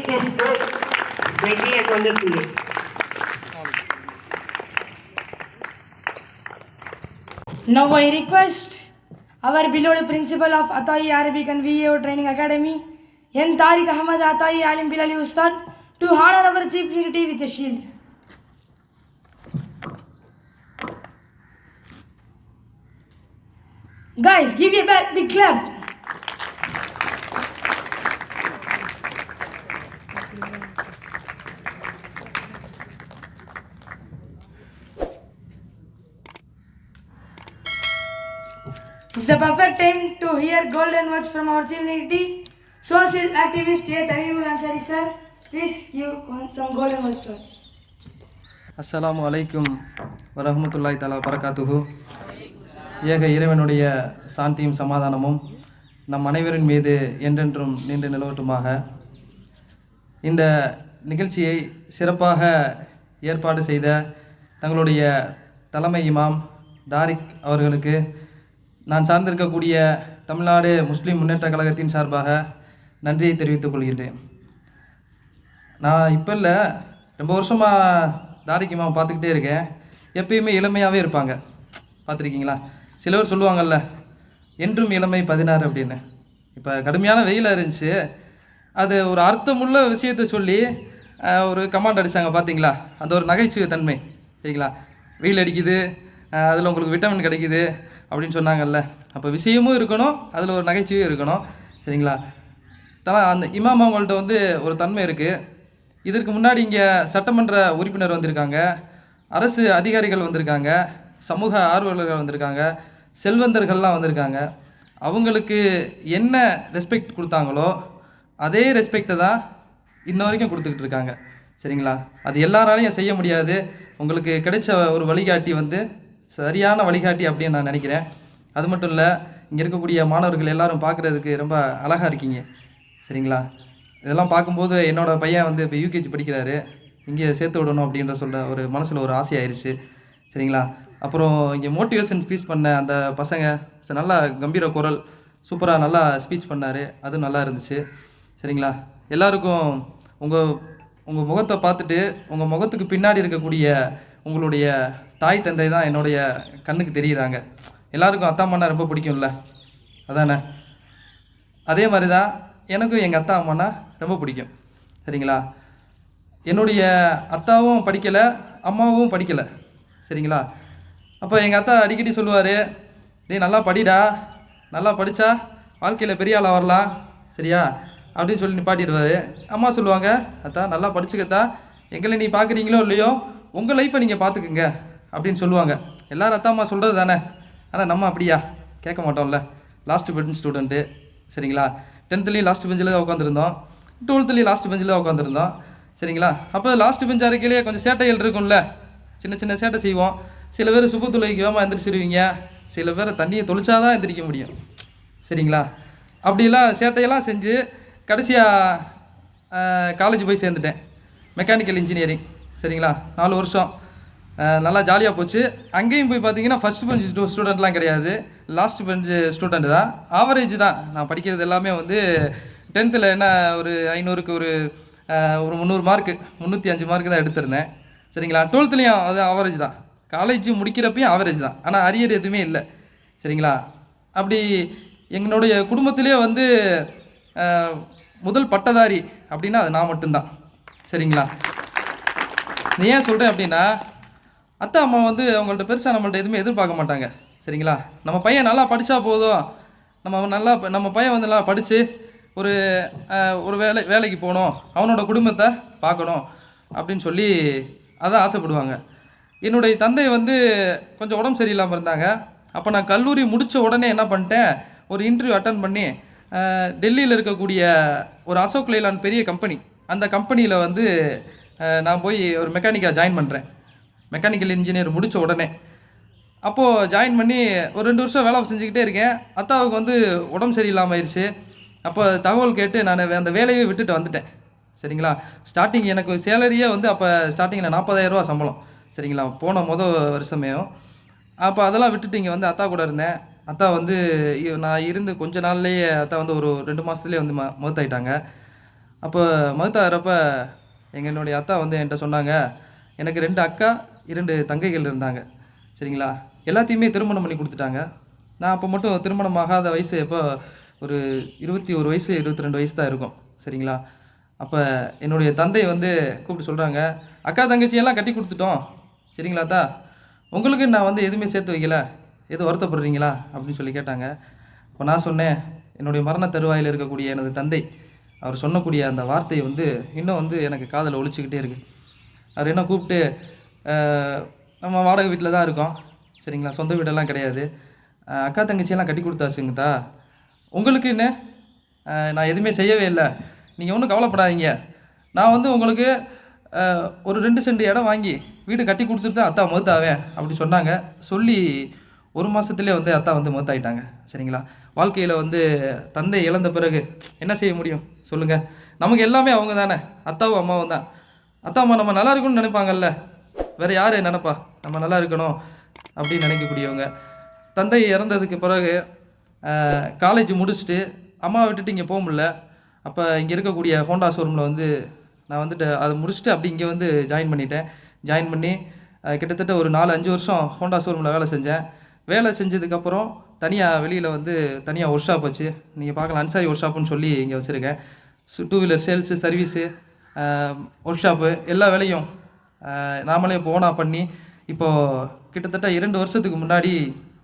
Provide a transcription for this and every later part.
make this book greatly and wonderfully. Now I request our beloved principal of Atai Arabic and VAO Training Academy, Yen Tariq Ahmad Atai Alim Bilali Ustad, to honor our chief dignity with a shield. Guys, give me a big clap. Perfect time to hear golden words from our chief dignitary, social activist A. Tamimul Ansari sir. Please give some golden words to us. அஸ்ஸலாமு அலைக்கும் வரஹ்மத்துல்லாஹி தலா பரக்காத்துஹு ஏக இறைவனுடைய சாந்தியும் சமாதானமும் நம் அனைவரின் மீது என்றென்றும் நின்று நிலவட்டுமாக இந்த நிகழ்ச்சியை சிறப்பாக ஏற்பாடு செய்த தங்களுடைய தலைமை இமாம் தாரிக் அவர்களுக்கு நான் சார்ந்திருக்கக்கூடிய தமிழ்நாடு முஸ்லீம் முன்னேற்ற கழகத்தின் சார்பாக நன்றியை தெரிவித்துக் கொள்கின்றேன். நான் இப்போ இல்லை ரொம்ப வருஷமாக தாரிக்கிமா பார்த்துக்கிட்டே இருக்கேன். எப்பயுமே இளமையாகவே இருப்பாங்க. பார்த்துருக்கீங்களா? சிலவர் சொல்லுவாங்கல்ல என்றும் இளமை பதினாறு அப்படின்னு. இப்போ கடுமையான வெயிலாக இருந்துச்சு. அது ஒரு அர்த்தமுள்ள விஷயத்தை சொல்லி ஒரு கமாண்ட் அடித்தாங்க பார்த்தீங்களா? அந்த ஒரு நகைச்சுவை தன்மை சரிங்களா? வெயில் அடிக்குது அதில் உங்களுக்கு விட்டமின் கிடைக்குது. அப்படின்னு சொன்னாங்கல்ல. அப்போ விஷயமும் இருக்கணும் அதில் ஒரு நகைச்சுவையும் இருக்கணும். சரிங்களா? தலா அந்த இமாம் அவங்கள்ட்ட வந்து ஒரு தன்மை இருக்குது இதற்கு முன்னாடி இங்கே சட்டமன்ற உறுப்பினர் வந்திருக்காங்க. அரசு அதிகாரிகள் வந்திருக்காங்க. சமூக ஆர்வலர்கள் வந்திருக்காங்க. செல்வந்தர்கள்லாம் வந்திருக்காங்க. அவங்களுக்கு என்ன ரெஸ்பெக்ட் கொடுத்தாங்களோ அதே ரெஸ்பெக்டை தான் இன்ன வரைக்கும் கொடுத்துக்கிட்டு இருக்காங்க. சரிங்களா? அது எல்லாராலையும் செய்ய முடியாது. உங்களுக்கு கிடைச்ச ஒரு வழிகாட்டி வந்து சரியான வழிகாட்டி அப்படின்னு நான் நினைக்கிறேன். அது மட்டும் இல்லை இங்கே இருக்கக்கூடிய மாணவர்கள் எல்லாரும் பார்க்குறதுக்கு ரொம்ப அழகாக இருக்கீங்க. சரிங்களா? இதெல்லாம் பார்க்கும்போது என்னோட பையன் வந்து இப்போ யூகேஜி படிக்கிறாரு. இங்கே சேர்த்து விடணும் அப்படின்ற சொல்ல ஒரு மனசில் ஒரு ஆசையாயிருச்சு சரிங்களா? அப்புறம் இங்கே மோட்டிவேஷன் ஸ்பீச் பண்ண அந்த பசங்க ஸோ நல்லா கம்பீர குரல் சூப்பராக நல்லா ஸ்பீச் பண்ணார். அதுவும் நல்லா இருந்துச்சு. சரிங்களா? எல்லாருக்கும் உங்கள் உங்கள் முகத்தை பார்த்துட்டு உங்கள் முகத்துக்கு பின்னாடி இருக்கக்கூடிய உங்களுடைய தாய் தந்தை தான் என்னுடைய கண்ணுக்கு தெரிகிறாங்க எல்லாருக்கும் அத்தா அம்மானா ரொம்ப பிடிக்கும்ல. அதானே? அதே மாதிரி தான் எனக்கும் எங்கள் அத்தா அம்மானா ரொம்ப பிடிக்கும். சரிங்களா? என்னுடைய அத்தாவும் படிக்கலை அம்மாவும் படிக்கலை. சரிங்களா? அப்போ எங்கள் அத்தா அடிக்கடி சொல்லுவார் டேய் நல்லா படிடா நல்லா படித்தா வாழ்க்கையில் பெரிய ஆளாக வரலாம். சரியா? அப்படின்னு சொல்லி நிப்பாட்டிடுவார். அம்மா சொல்லுவாங்க அத்தா நல்லா படிச்சுக்கத்தா எங்களை நீ பார்க்குறீங்களோ இல்லையோ உங்கள் லைஃப்பை நீங்கள் பார்த்துக்குங்க அப்படின்னு சொல்லுவாங்க. எல்லாரும் அத்தா அம்மா சொல்கிறது தானே? ஆனால் நம்ம அப்படியா? கேட்க மாட்டோம்ல. லாஸ்ட் பெஞ்ச் ஸ்டூடெண்ட்டு சரிங்களா? டென்த்துலேயும் லாஸ்ட் பெஞ்சில் தான் உட்காந்துருந்தோம் டுவெல்த்துலேயும் லாஸ்ட் பெஞ்சில் தான் உட்காந்துருந்தோம் சரிங்களா? அப்போ லாஸ்ட் பெஞ்ச் அறிக்கையிலேயே கொஞ்சம் சேட்டைகள் இருக்கும்ல. சின்ன சின்ன சேட்டை செய்வோம். சில பேர் சுப்பு வேகமாக எந்திரிச்சிருவீங்க. சில பேர் தண்ணியை தொளிச்சாதான் எந்திரிக்க முடியும். சரிங்களா? அப்படிலாம் சேட்டையெல்லாம் செஞ்சு கடைசியாக காலேஜ் போய் சேர்ந்துட்டேன். மெக்கானிக்கல் இன்ஜினியரிங் சரிங்களா? நாலு வருஷம். நல்லா ஜாலியாக போச்சு. அங்கேயும் போய் பார்த்தீங்கன்னா ஃபஸ்ட் பெஞ்ச் ஸ்டூடெண்ட்லாம் கிடையாது. லாஸ்ட் பெஞ்ச் ஸ்டூடெண்ட் தான். ஆவரேஜ் தான். நான் படிக்கிறது எல்லாமே வந்து டென்த்தில் என்ன ஒரு ஐநூறுக்கு ஒரு ஒரு முந்நூறு மார்க்கு முந்நூற்றி அஞ்சு மார்க்கு தான் எடுத்திருந்தேன். சரிங்களா? டுவெல்த்துலேயும் அது ஆவரேஜ் தான். காலேஜ் முடிக்கிறப்பையும் ஆவரேஜ் தான். ஆனால் அரியர் எதுவுமே இல்லை. சரிங்களா? அப்படி எங்களுடைய குடும்பத்திலே வந்து முதல் பட்டதாரி அப்படின்னா அது நான் மட்டும்தான். சரிங்களா? நீ ஏன் சொல்கிறேன் அப்படின்னா அத்தை அம்மா வந்து அவங்கள்ட்ட பெருசாக நம்மள்ட்ட எதுவுமே எதிர்பார்க்க மாட்டாங்க. சரிங்களா? நம்ம பையன் நல்லா படித்தா போதும். நம்ம நல்லா நம்ம பையன் வந்து நல்லா படித்து ஒரு ஒரு வேலை வேலைக்கு போகணும். அவனோட குடும்பத்தை பார்க்கணும் அப்படின்னு சொல்லி அதான் ஆசைப்படுவாங்க. என்னுடைய தந்தை வந்து கொஞ்சம் உடம்பு சரியில்லாமல் இருந்தாங்க. அப்போ நான் கல்லூரி முடித்த உடனே என்ன பண்ணிட்டேன்? ஒரு இன்டர்வியூ அட்டன் பண்ணி டெல்லியில் இருக்கக்கூடிய ஒரு அசோக் லைலான் பெரிய கம்பெனி அந்த கம்பெனியில் வந்து நான் போய் ஒரு மெக்கானிக்காக ஜாயின் பண்ணுறேன் மெக்கானிக்கல் இன்ஜினியர் முடித்த உடனே. அப்போது ஜாயின் பண்ணி ஒரு ரெண்டு வருஷம் வேலை செஞ்சுக்கிட்டே இருக்கேன். அத்தாவுக்கு வந்து உடம்பு சரியில்லாமல் ஆயிடுச்சு அப்போ தகவல் கேட்டு நான் அந்த வேலையை விட்டுட்டு வந்துட்டேன். சரிங்களா? ஸ்டார்டிங் எனக்கு சேலரியே வந்து அப்போ ஸ்டார்டிங்கில் நாற்பதாயிரரூவா சம்பளம். சரிங்களா? போன மொதல் வருஷமே அப்போ அதெல்லாம் விட்டுட்டு இங்கே வந்து அத்தா கூட இருந்தேன். அத்தா வந்து நான் இருந்து கொஞ்ச நாள்லேயே அத்தா வந்து ஒரு ரெண்டு மாதத்துலேயே வந்து ம மகத்தாயிட்டாங்க அப்போ மௌத்தாகிறப்ப எங்களுடைய என்னுடைய அத்தா வந்து என்கிட்ட சொன்னாங்க எனக்கு ரெண்டு அக்கா இரண்டு தங்கைகள் இருந்தாங்க. சரிங்களா? எல்லாத்தையுமே திருமணம் பண்ணி கொடுத்துட்டாங்க. நான் அப்போ மட்டும் திருமணம் ஆகாத வயசு எப்போ? ஒரு இருபத்தி ஒரு வயசு இருபத்தி ரெண்டு வயசு தான் இருக்கும். சரிங்களா? அப்போ என்னுடைய தந்தை வந்து கூப்பிட்டு சொல்கிறாங்க அக்கா தங்கச்சியெல்லாம் கட்டி கொடுத்துட்டோம். சரிங்களா தா உங்களுக்கு நான் வந்து எதுவுமே சேர்த்து வைக்கல. எதுவும் வருத்தப்படுறீங்களா? அப்படின்னு சொல்லி கேட்டாங்க. இப்போ நான் சொன்னேன் என்னுடைய மரண தருவாயில் இருக்கக்கூடிய எனது தந்தை அவர் சொன்னக்கூடிய அந்த வார்த்தை வந்து இன்னும் வந்து எனக்கு காதில் ஒழிச்சிக்கிட்டே இருக்குது அவர் என்ன கூப்பிட்டு நம்ம வாடகை வீட்டில் தான் இருக்கோம். சரிங்களா? சொந்த வீடெல்லாம் கிடையாது. அக்கா தங்கச்சியெல்லாம் கட்டி கொடுத்தாச்சுங்கத்தா உங்களுக்கு என்ன? நான் எதுவுமே செய்யவே இல்லை. நீங்கள் ஒன்றும் கவலைப்படாதீங்க. நான் வந்து உங்களுக்கு ஒரு ரெண்டு சென்ட் இடம் வாங்கி வீடு கட்டி கொடுத்துட்டு தான் அத்தா மறுத்தாவேன் அப்படி சொன்னாங்க. சொல்லி ஒரு மாதத்துலேயே வந்து அத்தா வந்து மூத்தாயிட்டாங்க. சரிங்களா? வாழ்க்கையில் வந்து தந்தை இழந்த பிறகு என்ன செய்ய முடியும்? சொல்லுங்கள் நமக்கு எல்லாமே அவங்க தானே. அத்தாவும் அம்மாவும் தான். அத்தா அம்மா நம்ம நல்லா இருக்கணும்னு நினைப்பாங்கல்ல? வேறு யார் நினப்பா? நம்ம நல்லா இருக்கணும் அப்படின்னு நினைக்கக்கூடியவங்க. தந்தை இறந்ததுக்கு பிறகு காலேஜ் முடிச்சுட்டு அம்மாவை விட்டுட்டு இங்கே போக முடில அப்போ இங்கே இருக்கக்கூடிய ஹோண்டா ஷோரூமில் வந்து நான் வந்துட்டு அதை முடிச்சுட்டு அப்படி இங்கே வந்து ஜாயின் பண்ணிட்டேன். ஜாயின் பண்ணி கிட்டத்தட்ட ஒரு நாலு அஞ்சு வருஷம் ஹோண்டா ஷோரூமில் வேலை செஞ்சேன். வேலை செஞ்சதுக்கப்புறம் தனியாக வெளியில் வந்து தனியாக ஒர்க் ஷாப் வச்சு நீங்கள் பார்க்கலாம் அன்சாரி ஒர்க் ஷாப்புன்னு சொல்லி இங்கே வச்சுருக்கேன். Two wheeler sales service workshop எல்லா வேலையும் நாமளே போனா பண்ணி இப்போது கிட்டத்தட்ட இரண்டு வருஷத்துக்கு முன்னாடி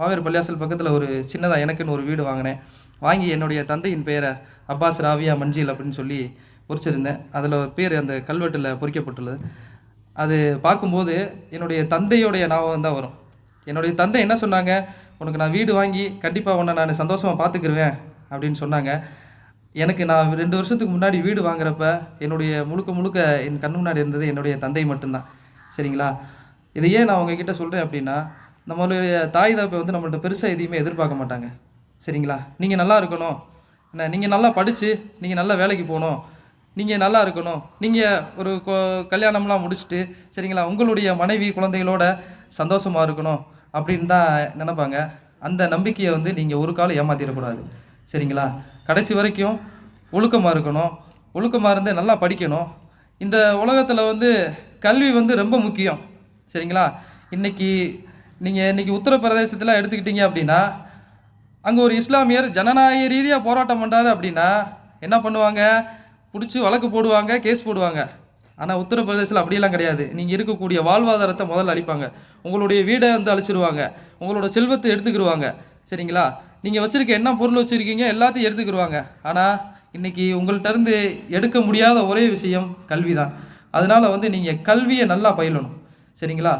வாவேர் பள்ளியாசல் பக்கத்தில் ஒரு சின்னதாக எனக்குன்னு ஒரு வீடு வாங்கினேன். வாங்கி என்னுடைய தந்தையின் பெயரை அப்பாஸ் ராவியா மஞ்சில் அப்படின்னு சொல்லி பொறிச்சிருந்தேன். அதில் பேர் அந்த கல்வெட்டில் பொறிக்கப்பட்டுள்ளது. அது பார்க்கும்போது என்னுடைய தந்தையோடைய ஞாபகம் தான் வரும். என்னுடைய தந்தை என்ன சொன்னாங்க? உனக்கு நான் வீடு வாங்கி கண்டிப்பாக உன்னை நான் சந்தோஷமாக பார்த்துக்கிருவேன் அப்படின்னு சொன்னாங்க. எனக்கு நான் ரெண்டு வருஷத்துக்கு முன்னாடி வீடு வாங்குறப்ப என்னுடைய முழுக்க முழுக்க என் கண் முன்னாடி இருந்தது என்னுடைய தந்தை மட்டும்தான். சரிங்களா? இதை ஏன் நான் உங்ககிட்ட சொல்கிறேன் அப்படின்னா நம்மளுடைய தாய் தாப்பை வந்து நம்மள்ட்ட பெருசாக எதையுமே எதிர்பார்க்க மாட்டாங்க. சரிங்களா? நீங்கள் நல்லா இருக்கணும். என்ன நீங்கள் நல்லா படித்து நீங்கள் நல்லா வேலைக்கு போகணும். நீங்கள் நல்லா இருக்கணும். நீங்கள் ஒரு கொ- கல்யாணம்லாம் முடிச்சுட்டு சரிங்களா? உங்களுடைய மனைவி குழந்தைகளோட சந்தோஷமாக இருக்கணும் அப்படின்னு தான் நினைப்பாங்க. அந்த நம்பிக்கையை வந்து நீங்கள் ஒரு காலம் ஏமாத்திடக்கூடாது. சரிங்களா? கடைசி வரைக்கும் ஒழுக்கமாக இருக்கணும். ஒழுக்கமாக இருந்து நல்லா படிக்கணும். இந்த உலகத்தில் வந்து கல்வி வந்து ரொம்ப முக்கியம். சரிங்களா? இன்னைக்கு நீங்கள் இன்னைக்கு உத்தரப்பிரதேசத்தில் எடுத்துக்கிட்டீங்க அப்படின்னா அங்கே ஒரு இஸ்லாமியர் ஜனநாயக ரீதியாக போராட்டம் பண்ணுறாரு அப்படின்னா என்ன பண்ணுவாங்க? பிடிச்சி வழக்கு போடுவாங்க கேஸ் போடுவாங்க. ஆனால் உத்தரப்பிரதேசத்தில் அப்படியெல்லாம் கிடையாது. நீங்கள் இருக்கக்கூடிய வாழ்வாதாரத்தை முதல்ல அழிப்பாங்க. உங்களுடைய வீடை வந்து அழிச்சிருவாங்க. உங்களோட செல்வத்தை எடுத்துக்கிருவாங்க. சரிங்களா? நீங்கள் வச்சுருக்க என்ன பொருள் வச்சுருக்கீங்க எல்லாத்தையும் எடுத்துக்கிருவாங்க. ஆனால் இன்னைக்கு உங்கள்கிட்ட இருந்து எடுக்க முடியாத ஒரே விஷயம் கல்வி தான் அதனால் வந்து நீங்கள் கல்வியை நல்லா பயிலணும். சரிங்களா?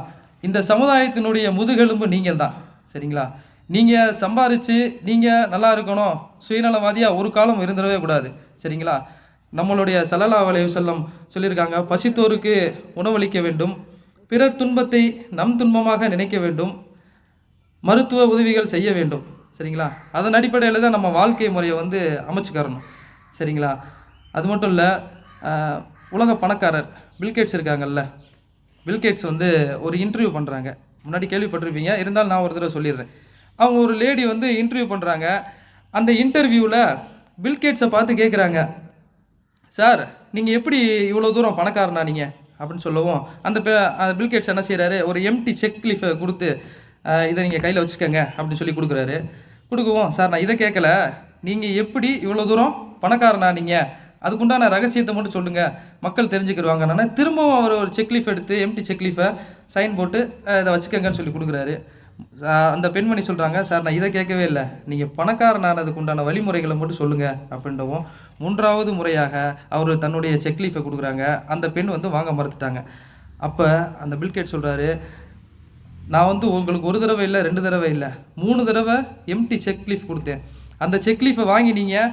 இந்த சமுதாயத்தினுடைய முதுகெலும்பு நீங்கள் தான் சரிங்களா? நீங்கள் சம்பாரித்து நீங்கள் நல்லா இருக்கணும். சுயநலவாதியாக ஒரு காலம் இருந்துடவே கூடாது. சரிங்களா? நம்மளுடைய சல்லல்லா வளைவு செல்லம் சொல்லியிருக்காங்க பசித்தோருக்கு உணவளிக்க வேண்டும் பிறர் துன்பத்தை நம் துன்பமாக நினைக்க வேண்டும் மருத்துவ உதவிகள் செய்ய வேண்டும். சரிங்களா? அதன் அடிப்படையில் தான் நம்ம வாழ்க்கை முறையை வந்து அமைச்சுக்கரணும் சரிங்களா? அது மட்டும் இல்லை உலக பணக்காரர் பில்கேட்ஸ் இருக்காங்கல்ல பில்கேட்ஸ் வந்து ஒரு இன்டர்வியூ பண்ணுறாங்க முன்னாடி கேள்விப்பட்டிருப்பீங்க இருந்தாலும் நான் ஒரு தடவை சொல்லிடுறேன். அவங்க ஒரு லேடி வந்து இன்டர்வியூ பண்ணுறாங்க அந்த இன்டர்வியூவில் பில்கேட்ஸை பார்த்து கேட்குறாங்க சார் நீங்கள் எப்படி இவ்வளோ தூரம் பணக்காரனா நீங்கள் அப்படின்னு சொல்லவும் அந்த பே- அந்த பில்கேட்ஸ் என்ன செய்கிறாரு ஒரு எம்டி செக் லீஃபை கொடுத்து இதை நீங்கள் கையில் வச்சுக்கோங்க அப்படின்னு சொல்லி கொடுக்குறாரு. கொடுக்குவோம் சார் நான் இதை கேட்கல. நீங்கள் எப்படி இவ்வளோ தூரம் பணக்காரனா நீங்கள் அதுக்குண்டான ரகசியத்தை மட்டும் சொல்லுங்கள் மக்கள் தெரிஞ்சுக்கிடுவாங்க நான் திரும்பவும் அவர் ஒரு செக் லீஃப் எடுத்து எம்டி செக் லீஃபை சைன் போட்டு இதை வச்சுக்கோங்கன்னு சொல்லி கொடுக்குறாரு. அந்த பெண்மணி சொல்கிறாங்க சார் நான் இதை கேட்கவே இல்லை. நீங்கள் பணக்காரனானதுக்கு உண்டான வழிமுறைகளை மட்டும் சொல்லுங்கள் அப்படின்றவும் மூன்றாவது முறையாக அவர் தன்னுடைய செக் லீஃபை கொடுக்குறாங்க. அந்த பெண் வந்து வாங்க மறுத்துட்டாங்க. அப்போ அந்த பில்கேட் சொல்கிறாரு நான் வந்து உங்களுக்கு ஒரு தடவை இல்லை ரெண்டு தடவை இல்லை. மூணு தடவை எம்டி செக் லீஃப் கொடுத்தேன். அந்த செக் லீஃபை வாங்கி நீங்கள்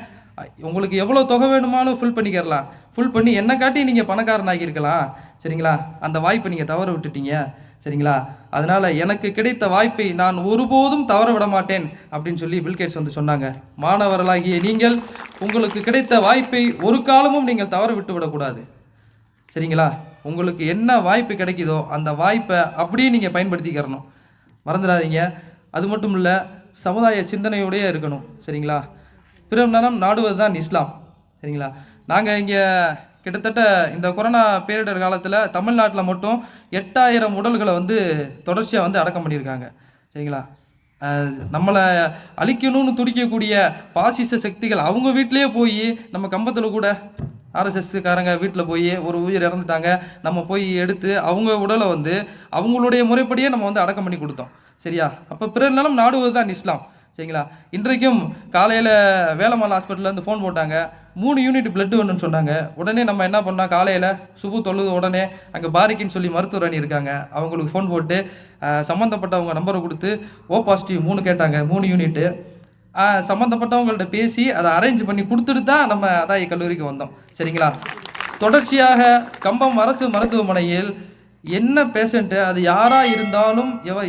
உங்களுக்கு எவ்வளோ தொகை வேணுமானு ஃபில் பண்ணிக்கிறலாம் ஃபுல் பண்ணி என்ன காட்டி நீங்கள் பணக்காரன் ஆகியிருக்கலாம் சரிங்களா? அந்த வாய்ப்பை நீங்கள் தவற விட்டுட்டீங்க. சரிங்களா? அதனால் எனக்கு கிடைத்த வாய்ப்பை நான் ஒருபோதும் தவற விட மாட்டேன் அப்படின்னு சொல்லி பில்கேட்ஸ் வந்து சொன்னாங்க. மாணவர்களாகிய நீங்கள் உங்களுக்கு கிடைத்த வாய்ப்பை ஒரு காலமும் நீங்கள் தவற விட்டு விடக்கூடாது சரிங்களா? உங்களுக்கு என்ன வாய்ப்பு கிடைக்குதோ அந்த வாய்ப்பை அப்படியே நீங்கள் பயன்படுத்திக்கிறணும். மறந்துடாதீங்க. அது மட்டும் இல்லை சமுதாய சிந்தனையோடயே இருக்கணும். சரிங்களா? பிற நலம் நாடுவது தான் இஸ்லாம். சரிங்களா? நாங்கள் இங்கே கிட்டத்தட்ட இந்த கொரோனா பேரிடர் காலத்தில் தமிழ்நாட்டில் மட்டும் எட்டாயிரம் உடல்களை வந்து தொடர்ச்சியாக வந்து அடக்கம் பண்ணியிருக்காங்க. சரிங்களா? நம்மளை அழிக்கணும்னு துடிக்கக்கூடிய பாசிச சக்திகள் அவங்க வீட்டிலேயே போய் நம்ம கம்பத்தில் கூட ஆர்எஸ்எஸ்காரங்க வீட்டில் போய் ஒரு உயிர் இறந்துட்டாங்க. நம்ம போய் எடுத்து அவங்க உடலை வந்து அவங்களுடைய முறைப்படியே நம்ம வந்து அடக்கம் பண்ணி கொடுத்தோம். சரியா? அப்போ பிறர் நலம் நாடுவது தான் இஸ்லாம். சரிங்களா? இன்றைக்கும் காலையில் வேலம்மாள் ஹாஸ்பிட்டல்லேருந்து ஃபோன் போட்டாங்க. மூணு யூனிட் பிளட் வேணும்னு சொன்னாங்க. உடனே நம்ம என்ன பண்ணோம்? காலையில் சுபு தொழுது உடனே அங்கே பாரிக்கின்னு சொல்லி மருத்துவர் அணி இருக்காங்க. அவங்களுக்கு ஃபோன் போட்டு சம்மந்தப்பட்டவங்க நம்பரை கொடுத்து ஓ பாசிட்டிவ் மூணு கேட்டாங்க மூணு யூனிட்டு சம்மந்தப்பட்டவங்கள்ட்ட பேசி அதை அரேஞ்ச் பண்ணி கொடுத்துட்டு தான் நம்ம அதாயி கல்லூரிக்கு வந்தோம். சரிங்களா? தொடர்ச்சியாக கம்பம் அரசு மருத்துவமனையில் என்ன பேஷண்ட்டு அது யாராக இருந்தாலும் எவ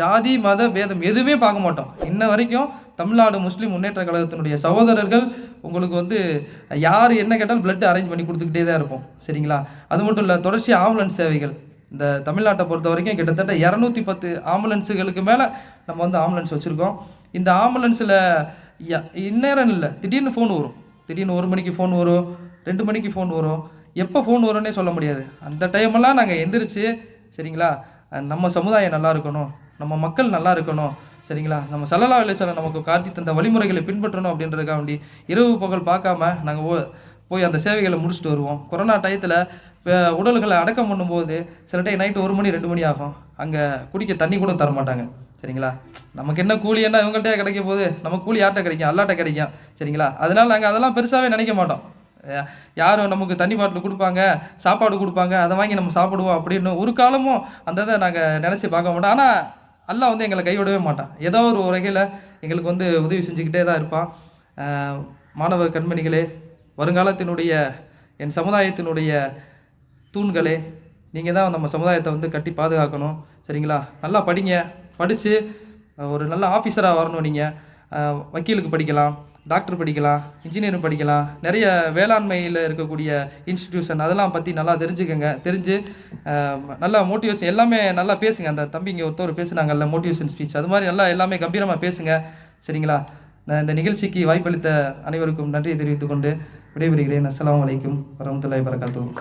ஜாதி மத பேதம் எதுவுமே பார்க்க மாட்டோம். இன்ன வரைக்கும் தமிழ்நாடு முஸ்லீம் முன்னேற்ற கழகத்தினுடைய சகோதரர்கள் உங்களுக்கு வந்து யார் என்ன கேட்டாலும் பிளட் அரேஞ்ச் பண்ணி கொடுத்துக்கிட்டே தான் இருப்போம். சரிங்களா? அது மட்டும் இல்லை தொடர்ச்சி ஆம்புலன்ஸ் சேவைகள். இந்த தமிழ்நாட்டை பொறுத்த வரைக்கும் கிட்டத்தட்ட இரநூத்தி பத்து ஆம்புலன்ஸுகளுக்கு மேலே நம்ம வந்து ஆம்புலன்ஸ் வச்சுருக்கோம். இந்த ஆம்புலன்ஸில் இந்நேரம் இல்லை. திடீர்னு ஃபோன் வரும். திடீர்னு ஒரு மணிக்கு ஃபோன் வரும். ரெண்டு மணிக்கு ஃபோன் வரும். எப்போ ஃபோன் வரும்னே சொல்ல முடியாது. அந்த டைமெல்லாம் நாங்கள் எந்திரிச்சு சரிங்களா? நம்ம சமுதாயம் நல்லா இருக்கணும். நம்ம மக்கள் நல்லா இருக்கணும். சரிங்களா? நம்ம சல்லல்லா அலிஸ்வரம் நமக்கு காட்டி தந்த வழிமுறைகளை பின்பற்றணும் அப்படின்றதுக்காக வேண்டி இரவு பகல் பார்க்காம நாங்கள் போய் அந்த சேவைகளை முடிச்சுட்டு வருவோம். கொரோனா டயத்தில் உடல்களை அடக்கம் பண்ணும்போது சில டைம் நைட்டு ஒரு மணி ரெண்டு மணி ஆகும். அங்கே குடிக்க தண்ணி கூட தர மாட்டாங்க. சரிங்களா? நமக்கு என்ன கூலி என்ன இவங்கள்ட்டே கிடைக்க போது நமக்கு கூலி யார்கிட்ட கிடைக்கும்? அல்லாட்ட கிடைக்கும். சரிங்களா? அதனால் நாங்கள் அதெல்லாம் பெருசாகவே நினைக்க மாட்டோம். யாரும் நமக்கு தண்ணி பாட்டில் கொடுப்பாங்க சாப்பாடு கொடுப்பாங்க அதை வாங்கி நம்ம சாப்பிடுவோம் அப்படின்னு ஒரு காலமும் அந்த இதை நாங்கள் நினச்சி பார்க்க மாட்டோம். ஆனால் அல்லாஹ் வந்து எங்களை கைவிடவே மாட்டான். ஏதோ ஒரு வகையில் எங்களுக்கு வந்து உதவி செஞ்சுக்கிட்டே தான் இருப்பான். மாணவர் கண்மணிகளே வருங்காலத்தினுடைய என் சமுதாயத்தினுடைய தூண்களே நீங்கள் தான் நம்ம சமுதாயத்தை வந்து கட்டி பாதுகாக்கணும். சரிங்களா? நல்லா படிங்க. படித்து ஒரு நல்ல ஆஃபீஸராக வரணும் நீங்கள் வக்கீலுக்கு படிக்கலாம். டாக்டர் படிக்கலாம் இன்ஜினியரிங் படிக்கலாம் நிறைய வேளாண்மையில் இருக்கக்கூடிய இன்ஸ்டிடியூஷன் அதெல்லாம் பற்றி நல்லா தெரிஞ்சுக்கங்க. தெரிஞ்சு நல்லா மோட்டிவேஷன் எல்லாமே நல்லா பேசுங்க. அந்த தம்பிங்க ஒருத்தவர் பேசுனாங்கல்ல மோட்டிவேஷன் ஸ்பீச் அது மாதிரி நல்லா எல்லாமே கம்பீரமாக பேசுங்க. சரிங்களா? நான் இந்த நிகழ்ச்சிக்கு வாய்ப்பளித்த அனைவருக்கும் நன்றியை தெரிவித்துக்கொண்டு விடைபெறுகிறேன். அஸ்லாம் அலைக்கும் வரமத்துல்லாய் வரகாத்தூர்